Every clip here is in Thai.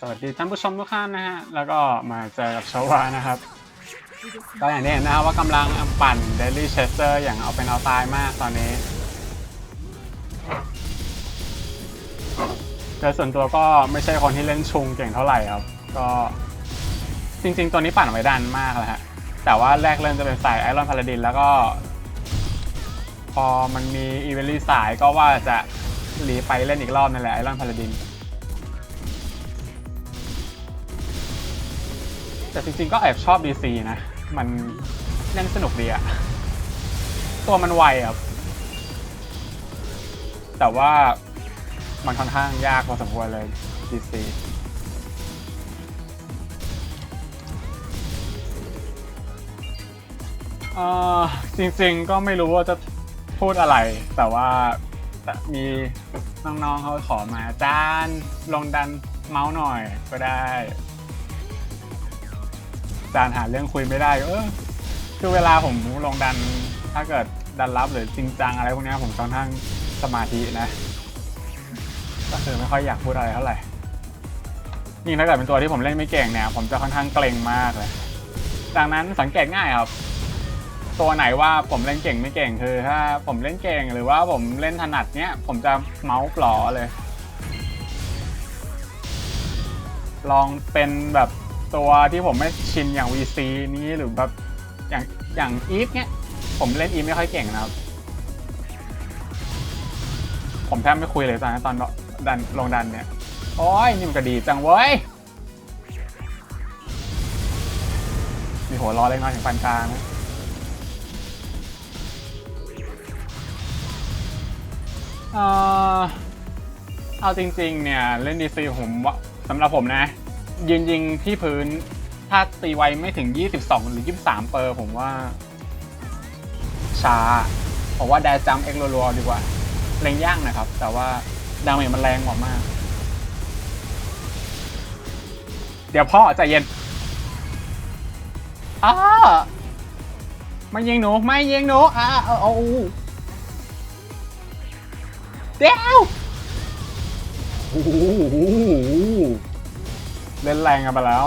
สวัสดีท่านผู้ชมทุกท่านนะฮะ แล้วก็มาเจอกับชาวานะครับ ก็อย่างนี้เห็นนะครับว่ากำลังปั่นเดลี่เชสเตอร์อย่างเอาเป็นเอาตายมากตอนนี้แต่ส่วนตัวก็ไม่ใช่คนที่เล่นชุงเก่งเท่าไหร่ครับ ก็จริง ๆ ตัวนี้ปั่นไว้ดันมากแล้วฮะ แต่ว่าแรกเริ่มจะเป็นสายไอรอนพาราดินแล้วก็ พอมันมีอีเวนต์สายก็ว่าจะหลีไปเล่นอีกรอบนั่นแหละไอรอนพาราดิน แต่จริงๆก็แอบชอบ DC นะ มันเล่นสนุกดีอะตัวมันไวอะแต่ว่ามันค่อนข้างยากพอสมควรเลย DC อจริงๆก็ไม่รู้ว่าจะพูดอะไร แต่ว่ามีน้องๆเขาขอมาอาจานลองดันเมาส์หน่อยก็ได้ จานหาเรื่องคุยไม่ได้เออคือเวลาผมลงดัน ถ้าเกิดดันรับหรือจริงจังอะไรพวกนี้ผมค่อนข้างสมาธินะ ก็คือไม่ค่อยอยากพูดอะไรเท่าไหร่ยิ่งถ้าเกิดเป็นตัวที่ผมเล่นไม่เก่งเนี่ย ผมจะค่อนข้างเกรงมากเลย ดังนั้นสังเกตง่ายครับ ตัวไหนว่าผมเล่นเก่งไม่เก่งคือ ถ้าผมเล่นเก่งหรือว่าผมเล่นถนัดเนี้ยผมจะเมาส์ปลอเลย ลองเป็นแบบ ตัวที่ผมไม่ชินอย่าง VC นี้หรือแบบอย่างอย่างอีฟเนี้ย ผมเล่นอีฟไม่ค่อยเก่งนะครับ ผมแทบไม่คุยเลยตอนนั้นตอนดันลงดันเนี่ย โอ้ยนี่มันก็ดีจังเว้ย มีหัวร้อเล็กน้อยถึงปานกลางนะเออเอาจริงๆเนี่ย เล่นดีซีผมสำหรับผมนะ ยืนยิงที่พื้น ถ้าตีไวไม่ถึง 22 หรือ 23 เปอร์ผมว่า ช้าผมว่าแดจัมเอ็กโรัวดีกว่าเล็งยากนะครับ แต่ว่าดาเมจมันแรงกว่ามาก เดี๋ยวพ่อใจเย็นอ้าไม่ยิงหนู ไม่ยิงหนูอ้าเอาเอาเดี๋ยวโอ้โห เล่นแรงกันไปแล้ว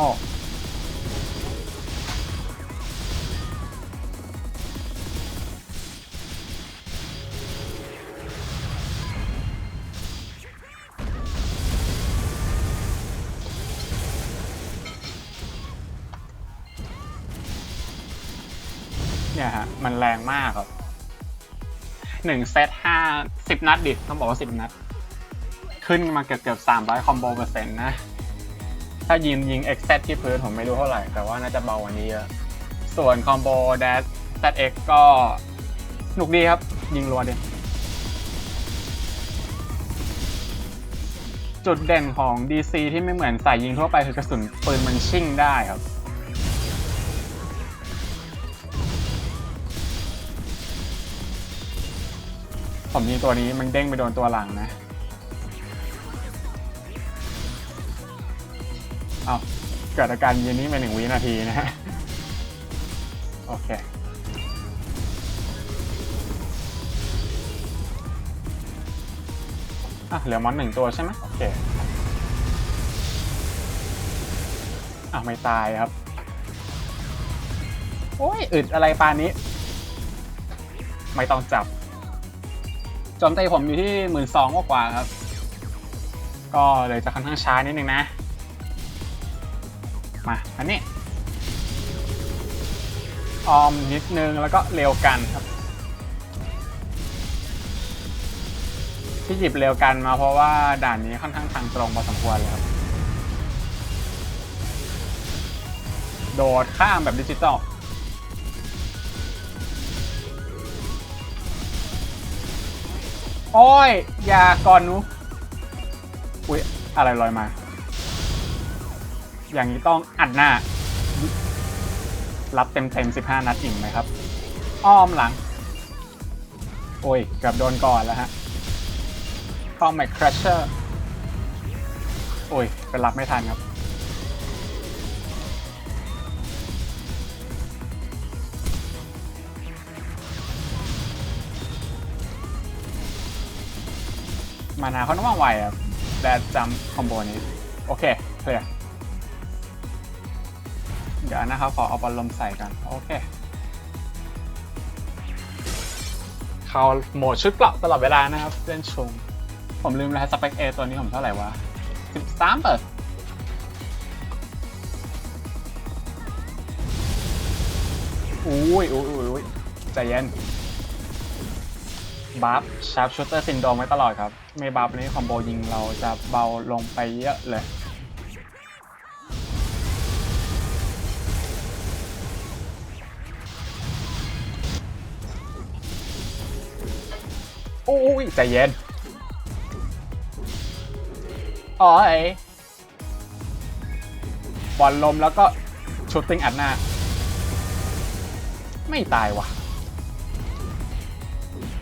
เนี่ยฮะ มันแรงมากครับหนึ่งเซตห้าสิบนัดดิ ต้องบอกว่าสิบนัด ขึ้นมาเกือบเกือบสามร้อยคอมโบเปอร์เซ็นต์นะ ถ้ายิงยิง X เซตที่พื้นผมไม่รู้เท่าไหร่ แต่ว่าน่าจะเบากว่านี้เยอะส่วนคอมโบ Dash ZX ก็หนุกดีครับ ยิงรัวดีจุดเด่นของ DC ที่ไม่เหมือนสายยิงทั่วไปคือกระสุนปืนมันชิ่งได้ครับผมยิงตัวนี้มันเด้งไปโดนตัวหลังนะ เอาเกิดอาการยืนนี้ไปหนึ่งวินาทีนะฮะ โอเค อะ เหลือมอนหนึ่งตัวใช่ไหมโอเค อะ ไม่ตายครับ โอ้ย อึดอะไรปานนี้ ไม่ต้องจับโจมตีผมอยู่ที่หมื่นสองกว่าครับ ก็เลยจะค่อนข้างช้านิดนึงนะ มาอันนี้ออมนิดนึงแล้วก็เร็วกันครับ ที่หยิบเร็วกันมาเพราะว่าด่านนี้ค่อนข้างทางตรงพอสมควรเลยครับ โดดข้ามแบบดิจิตอลโอ้ย อย่าก่อนนูอุ้ย อะไรลอยมา อย่างนี้ต้องอัดหน้า รับเต็มเต็มๆ15นัดอิ่มไหมครับ อ้อมหลัง โอ้ยเกือบโดนก่อนแล้วฮะคอมแมคครัชเชอร์โอ้ยไปรับไม่ทันครับ มานาเขาต้องว่องไวครับแดดจัมคอมโบนี้ โอเคเคลียร์ เดี๋ยวนะครับขอเอาบอลลมใส่กันโอเค เข้าโหมดชุดเกราะตลอดเวลานะครับเล่นชง ผมลืมแล้วสเปคเอตัวนี้ผมเท่าไหร่วะ13เปิดอุ้ยอุ้ยอุ้ยอุ้ยใจเย็นบัฟชาร์ปชูเตอร์ซินโดมไว้ตลอดครับ ไม่บัฟนี้คอมโบยิงเราจะเบาลงไปเยอะเลย อ้ยใจเย็นอ๋อยบอลลมแล้วก็ชูตติ้งอัดหน้า ไม่ตายว่ะ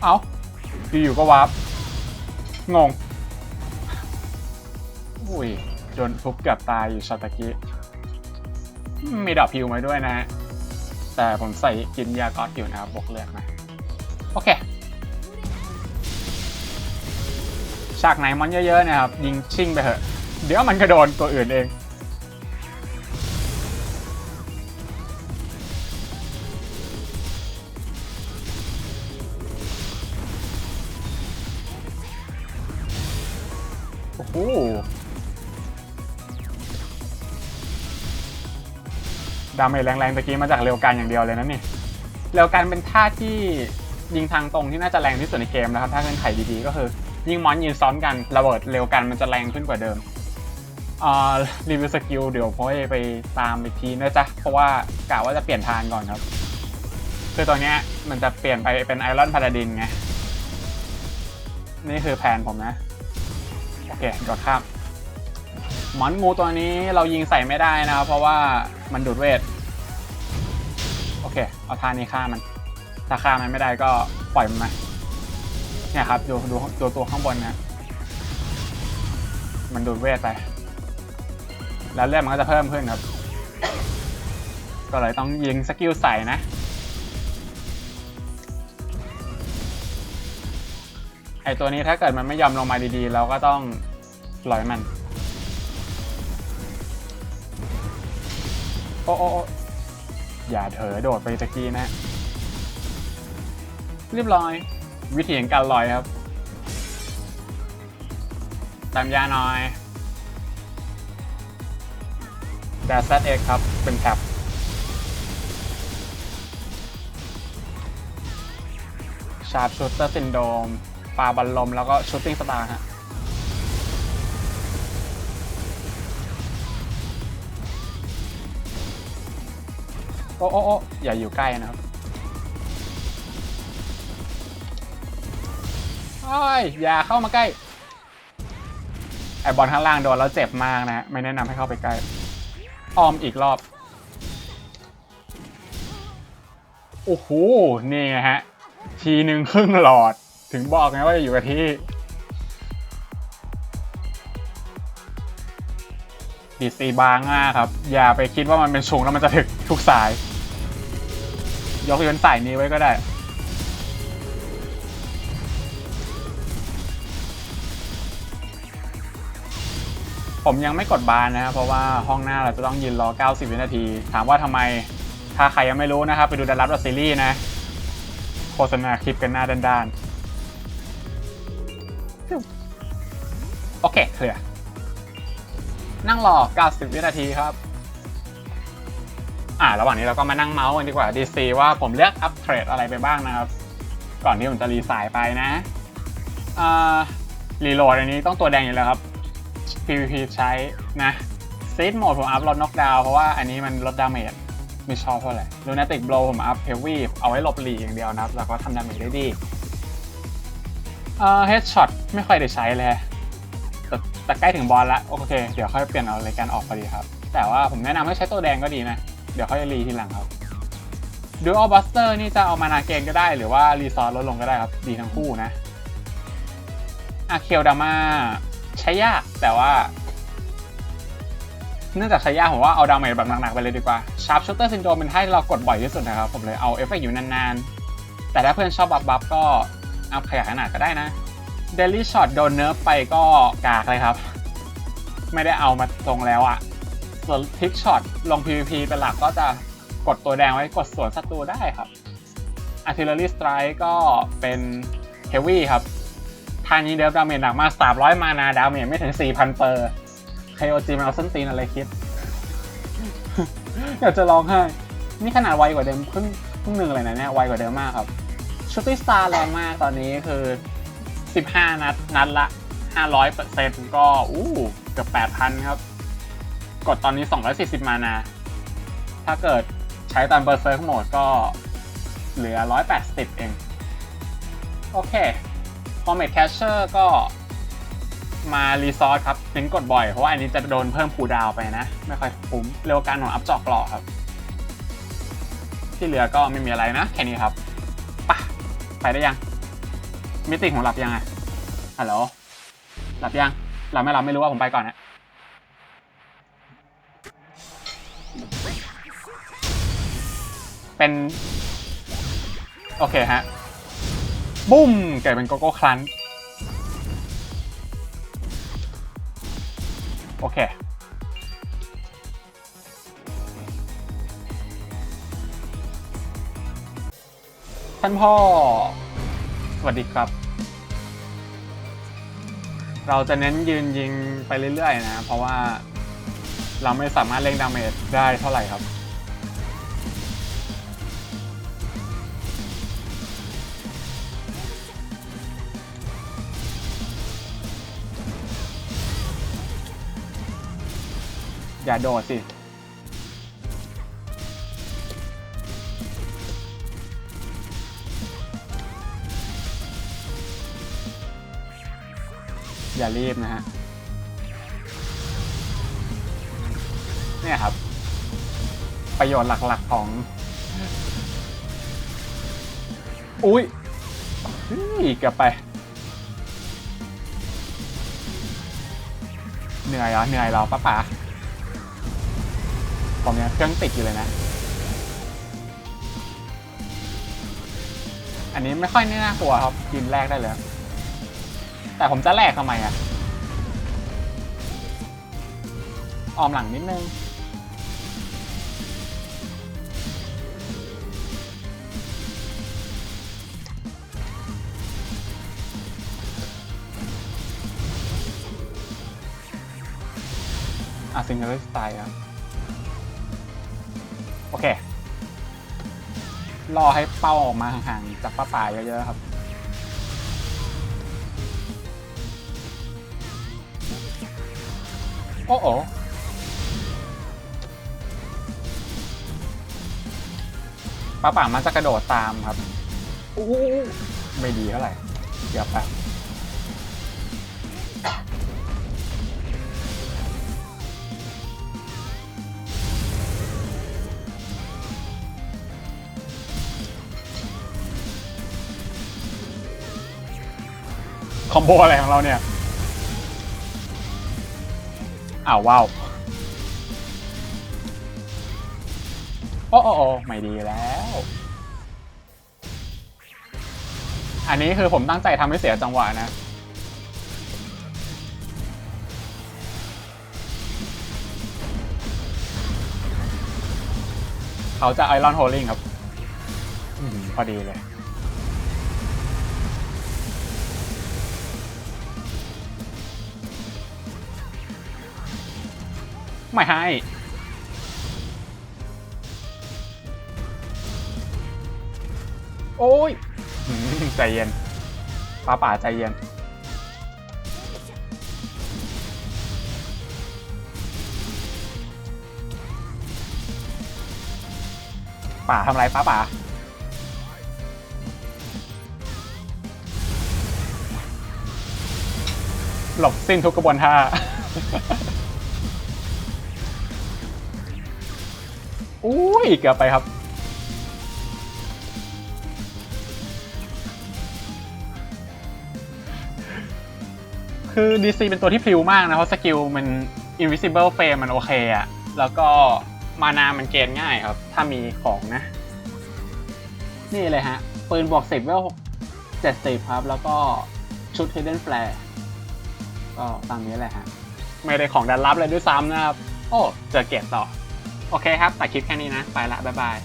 เอาอยู่ๆก็วาร์ปงง อุ้ยโดนทุบเกือบตายอยู่ช็อตตะกี้มีดอกพิวมาด้วยนะฮะ แต่ผมใส่กินยาก๊อตอยู่นะครับบวกเลือดมา โอเค ฉากไหนมอนเยอะๆนะครับ ยิงชิ่งไปเถอะ เดี๋ยวมันกระโดนตัวอื่นเอง โอ้โหดาเมจแรงๆตะกี้มาจากเร็วกันอย่างเดียวเลยนะนี่ เร็วกันเป็นท่าที่ยิงทางตรงที่น่าจะแรงที่สุดในเกมนะครับ ถ้าเงื่นไข่ดีๆก็คือ ยิ่งมอนยืนซ้อนกันระเบิดเร็วกันมันจะแรงขึ้นกว่าเดิมรีวิวสกิลเดี๋ยวพ่อยไปตามอีกทีนะจ๊ะ เพราะว่ากะว่าจะเปลี่ยนทางก่อนครับ คือตัวเนี้มันจะเปลี่ยนไปเป็นไอรอนพาราดินไง นี่คือแผนผมนะ โอเคโดข้ามหมอนงูตัวนี้เรายิงใส่ไม่ได้นะครับ เพราะว่ามันดูดเวท โอเค เอาทานี้ฆ่ามัน ถ้าฆ่ามันไม่ได้ก็ปล่อยมันมา เนี่ยครับ ดูดูดูตัวข้างบนนะมันดูดเวทไป แล้วเลือดมันก็จะเพิ่มขึ้นครับ ก็เลยต้องยิงสกิลใส่นะไอตัวนี้ถ้าเกิดมันไม่ยอมลงมาดีๆ เราก็ต้องปล่อยมัน โอ้โอ้โอ้อย่าเถอโดดไปตะกี้นะเรียบร้อย วิธีของการลอยครับ ตามยาหน่อยแดซเอ็กครับ เป็นแท็บชาร์ปชูเตอร์ซินโดมปาบอลลมแล้วก็ชูตติ้งสตาร์ฮะโอ้โอ้โอ้อย่าอยู่ใกล้นะครับ โอ้ยอย่าเข้ามาใกล้ ไอบอลข้างล่างโดนแล้วเจ็บมากนะ ไม่แนะนำให้เข้าไปใกล้ ออมอีกรอบ โอ้โห นี่ไงฮะ ทีหนึ่งครึ่งหลอด ถึงบอกไงว่าอยู่กับที่ ดีซีบางมากครับ อย่าไปคิดว่ามันเป็นชงแล้วมันจะถึกทุกสาย ยกเว้นสายนี้ไว้ก็ได้ ผมยังไม่กดบานนะครับเพราะว่าห้องหน้าเราจะต้องยืนรอ 90 วินาที ถามว่าทำไมถ้าใครยังไม่รู้นะครับไปดูดันรับซีรีส์นะ โฆษณาคลิปกันหน้าด้านๆ โอเคเคลียร์นั่งรอ 90 วินาทีครับ อ่า ระหว่างนี้เราก็มานั่งเมาส์กันดีกว่า DC ว่าผมเลือกอัปเกรดอะไรไปบ้างนะครับ ก่อนที่ผมจะรีสายไปนะ อ่า รีโหลดอันนี้ต้องตัวแดงอยู่แล้วครับ PVP ใช้นะซีดโหมดผมอัพลดน็อกดาวเพราะว่าอันนี้มันลดดาเมจไม่ชอบเท่าไหร่ลูนาติกโบลผมอัพเฮฟวี่เอาไว้หลบหลีอย่างเดียวนะครับ แล้วก็ทำดาเมจได้ดี เอ่อเฮดช็อตไม่ค่อยได้ใช้เลยแต่แต่ใกล้ถึงบอลแล้วโอเค เดี๋ยวค่อยเปลี่ยนเอารายการออกพอดีครับ แต่ว่าผมแนะนำให้ใช้ตัวแดงก็ดีนะ เดี๋ยวค่อยรีทีหลังครับดูอัลบัสเตอร์นี่จะเอามานาเกนก็ได้ หรือว่ารีซอสลดลงก็ได้ครับ ดีทั้งคู่นะอาเคียวดาม่า ใช้ยากแต่ว่า เนื่องจากใช้ยากผมว่าเอาดาเมจแบบหนักๆไปเลยดีกว่าชาร์ปชูเตอร์ซินโดมเป็นท่าที่เรากดบ่อยที่สุดนะครับ ผมเลยเอาเอฟเฟกต์อยู่นานๆ แต่ถ้าเพื่อนชอบบัฟบัฟก็อัพขยายขนาดก็ได้นะเดลี่ช็อตโดนเนิร์ฟไปก็กากเลยครับ ไม่ได้เอามาตรงแล้วอะส่วนทิกช็อตลง PVP เป็นหลักก็จะกดตัวแดงไว้กดสวนศัตรูได้ครับ Artillery Strike ก็เป็น Heavy ครับ ทานี้เดฟดาเมจหนักมาก300 มานาดาเมจไม่ถึง 4,000 เปอร์ KOG มันเอาส้นตีนอะไรคิด อยากจะร้องไห้ นี่ขนาดไวกว่าเดิมครึ่งครึ่งหนึ่งเลยนะเนี่ยไวกว่าเดิมมากครับชูตี้สตาร์แรงมากตอนนี้คือ 15 นัด นัดละ 500เปอร์เซ็นต์ก็อู้เกือบ 8,000 ครับ กดตอนนี้ 240 มานา ถ้าเกิดใช้ตามเบอร์เซิร์โหมดก็เหลือ 180 เอง โอเค c o m e t Catcher ก็มารีซอสครับเน้นกดบ่อย เพราะว่าอันนี้จะโดนเพิ่มคูดาวไปนะ ไม่ค่อยคุ้มเร็วการหนอนอัพจอกหล่อครับ ที่เหลือก็ไม่มีอะไรนะ แค่นี้ครับปะไปได้ยัง มิติของหลับยังไงฮัลโหลหลับยังหลับไม่หลับไม่รู้ว่าผมไปก่อนนะเป็น โอเคฮะ บุ้มเกิดเป็นโกโก้ครันโอเค ท่านพ่อ สวัสดีครับ เราจะเน้นยืนยิงไปเรื่อยๆนะ เพราะว่าเราไม่สามารถเล่งดาเมจได้เท่าไหร่ครับ อย่าโดดสิ อย่ารีบนะฮะ เนี่ยครับ ประโยชน์หลักๆของ อุ้ยเฮ้ยเกือบไป เหนื่อยเหรอ เหนื่อยเหรอป้าป๋า ผมยังเครื่องติดอยู่เลยนะ อันนี้ไม่ค่อยน่ากลัวครับกินแรกได้เลย แต่ผมจะแลกทำไมอะออมหลังนิดนึงอะซิงเกิลสไตล์ครับโอเค รอให้เป้าออกมาห่างๆจากป้าป่าเยอะๆครับ โอ้โอป้าป่ามันจะกระโดดตามครับอู้ไม่ดีเท่าไหร่ เดี๋ยวไป อมโบอะไรของเราเนี่ย อ้าวว้าวโอ้โอ้โอไม่ดีแล้ว อันนี้คือผมตั้งใจทำให้เสียจังหวะนะ เขาจะไอรอนโฮลิงครับ พอดีเลย ไม่ให้ โอ้ยใจเย็นป้าป่าใจเย็น ป่าทำไรป้าป่าหลบสิ้นทุกกระบวนท่า อุ้ยเกือบไปครับ คือ DC เป็นตัวที่พริ้วมากนะเพราะสกิลมัน Invisible Frame มันโอเคอะแล้วก็มานามันเกณฑ์ง่ายครับ ถ้ามีของนะ นี่เลยฮะ ปืนบวก10เวล70ครับ แล้วก็ชุด Hidden Flare ก็ตามนี้แหละฮะ ไม่ได้ของดันรับเลยด้วยซ้ำนะครับ โอ้ เจอเกตต่อ โอเคครับตัดคลิปแค่นี้นะ ไปละ บ๊ายบาย